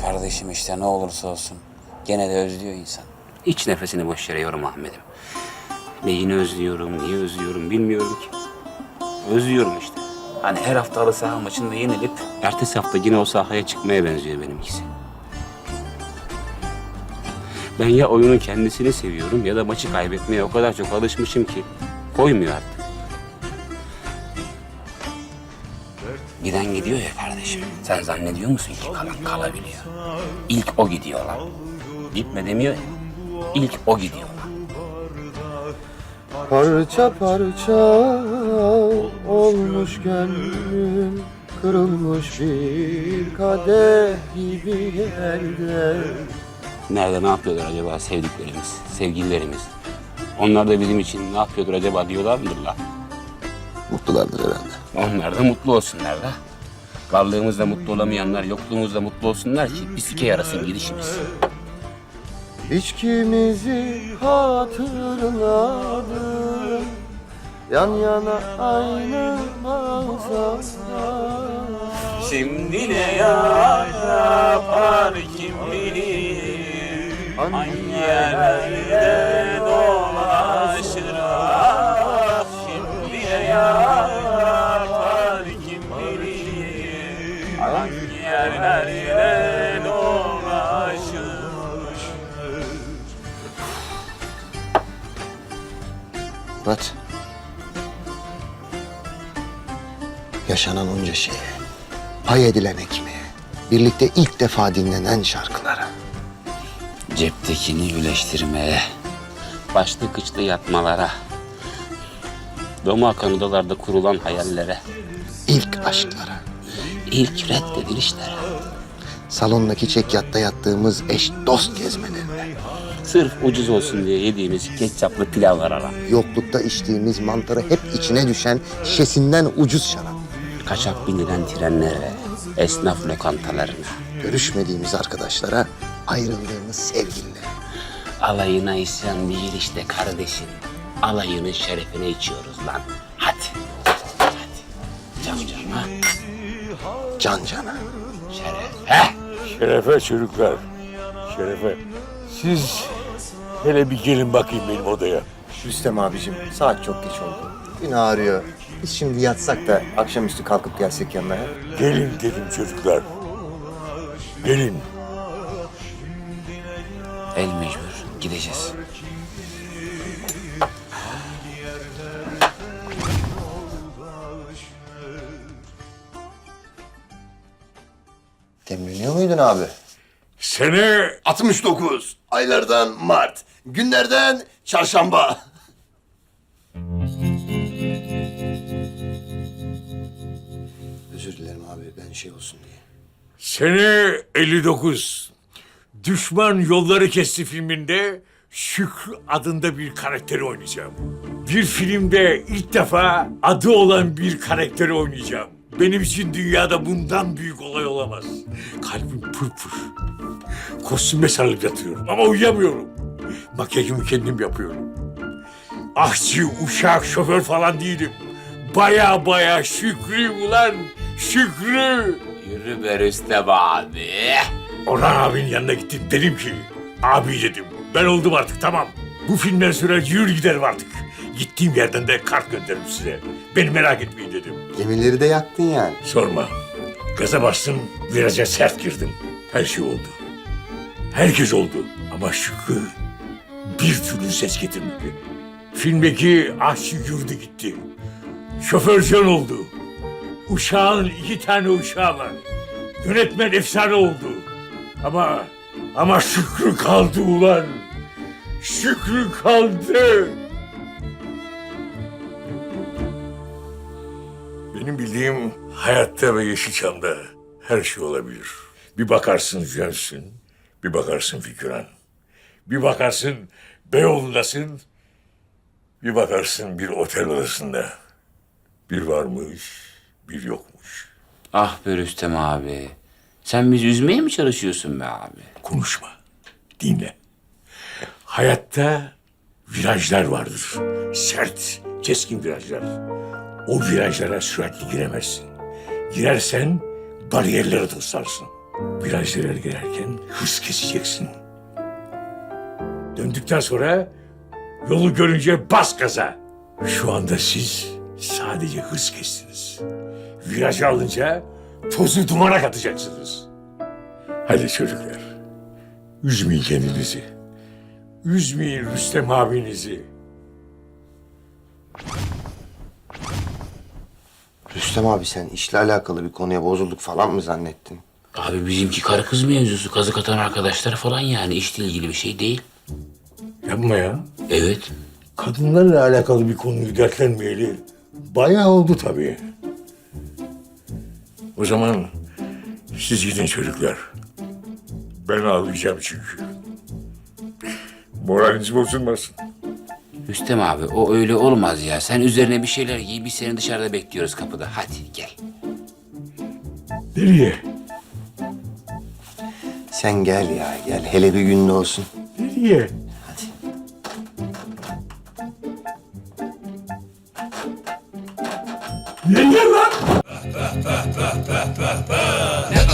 Kardeşim işte ne olursa olsun gene de özlüyor insan. Hiç nefesini boş yere yorma Ahmet'im. Neyini özlüyorum, niye özlüyorum bilmiyorum ki. Özlüyorum işte. Hani her hafta halı saha maçında yenilip ertesi hafta yine o sahaya çıkmaya benziyor benimkisi. Ben ya oyunun kendisini seviyorum ya da maçı kaybetmeye o kadar çok alışmışım ki koymuyor artık. Giden gidiyor ya kardeşim. Sen zannediyor musun ki kalan kalabiliyor? İlk o gidiyor lan. Gitme demiyor ya. İlk o gidiyor lan. Parça parça olmuş gönlüm Kırılmış bir kadeh gibi yerde Nerede ne yapıyorlar acaba sevdiklerimiz, sevgililerimiz? Onlar da bizim için ne yapıyordur acaba diyorlar mıdır lan? Mutlulardır herhalde. Onlar da mutlu olsunlar da. Varlığımızda mutlu olamayanlar yokluğumuzda mutlu olsunlar ki bir sike yarasın gidişimiz. İçkimizi hatırladım Yan yana aynı mağazada Şimdi ne yapar kim bilir Hangi yerlerde Murat. Yaşanan onca şeye Pay edilen ekmeğe Birlikte ilk defa dinlenen şarkılara. Ceptekini güleştirmeye, başlı kıçlı yatmalara, doma akan odalarda kurulan hayallere, ilk aşklara. İlk reddedilişlere, Salondaki çek yatta yattığımız eş dost gezmelerine sırf ucuz olsun diye yediğimiz ketçaplı pilavlara, Yoklukta içtiğimiz mantarı hep içine düşen şişesinden ucuz şarap. kaçak binilen trenlere, esnaf lokantalarına, Görüşmediğimiz arkadaşlara ayrıldığımız sevgililer. alayına isyan değil işte kardeşim. Alayının şerefine içiyoruz lan. Hadi, hadi. Can cana, Can cana. şerefe. Şerefe çocuklar. Şerefe. Siz hele bir gelin bakayım benim odaya. Rüstem abicim saat çok geç oldu. Gün ağrıyor. Biz şimdi yatsak da akşamüstü kalkıp gelsek yanına. Gelin dedim çocuklar. Gelin. El mecbur, gideceğiz. Demleniyor muydun abi? Sene 69. Aylardan Mart. Günlerden çarşamba. Özür dilerim abi ben şey olsun diye. Sene 59. Düşman Yolları Kesti filminde Şükrü adında bir karakteri oynayacağım. Bir filmde ilk defa adı olan bir karakteri oynayacağım. Benim için dünyada bundan büyük olay olamaz. Kalbim pırpır. Kostüme sarılıp yatıyorum ama uyuyamıyorum. Makyajımı kendim yapıyorum. Aşçı, uşak, şoför falan değilim. Baya baya Şükrü ulan. Şükrü. Yürü be Rüstem abi. Orhan abinin yanına gittim. Dedim ki, abi dedim, ben oldum artık tamam. Bu filmler sürer yürü giderim artık. Gittiğim yerden de kart gönderirim size. Beni merak etmeyin dedim. Gemileri de yaktın yani. Sorma. Gaza bastım, viraja sert girdim. Her şey oldu. Herkes oldu. Ama Şükrü bir türlü ses getirmedi. Filmdeki aşçı yurdu gitti. Şoför can oldu. Uşağın iki tane uşağı var. Yönetmen efsane oldu. Ama ama Şükrü kaldı ulan. Şükrü kaldı. Benim bildiğim hayatta ve Yeşilçam'da her şey olabilir. Bir bakarsın Jönsün, bir bakarsın Fikran. Bir bakarsın Beyoğlu'ndasın, bir bakarsın bir otel odasında. Bir varmış, bir yokmuş. Ah be Rüstem abi. Sen bizi üzmeye mi çalışıyorsun be abi? Konuşma, dinle. Hayatta virajlar vardır. Sert, keskin virajlar. O virajlara süratli giremezsin. Girersen bariyerleri toslarsın. Virajlara girerken hız keseceksin. Döndükten sonra yolu görünce bas gaza. Şu anda siz sadece hız kestiniz. Virajı alınca tozu dumana katacaksınız. Hadi çocuklar. Üzmeyin kendinizi. Üzmeyin Rüstem abinizi. Rüstem abi sen işle alakalı bir konuya bozulduk falan mı zannettin? Abi bizimki karı kız mevzusu. Kazık atan arkadaşlar falan yani. işle ilgili bir şey değil. Yapma ya. Evet. Kadınlarla alakalı bir konuyu dertlenmeyeli bayağı oldu tabii. O zaman siz gidin çocuklar. Ben ağlayacağım çünkü. Moraliniz bozulmasın. Rüstem abi o öyle olmaz ya. Sen üzerine bir şeyler giy. Biz seni dışarıda bekliyoruz kapıda. Hadi gel. Nereye? Sen gel ya gel hele bir günde olsun. Nereye? Nereye lan?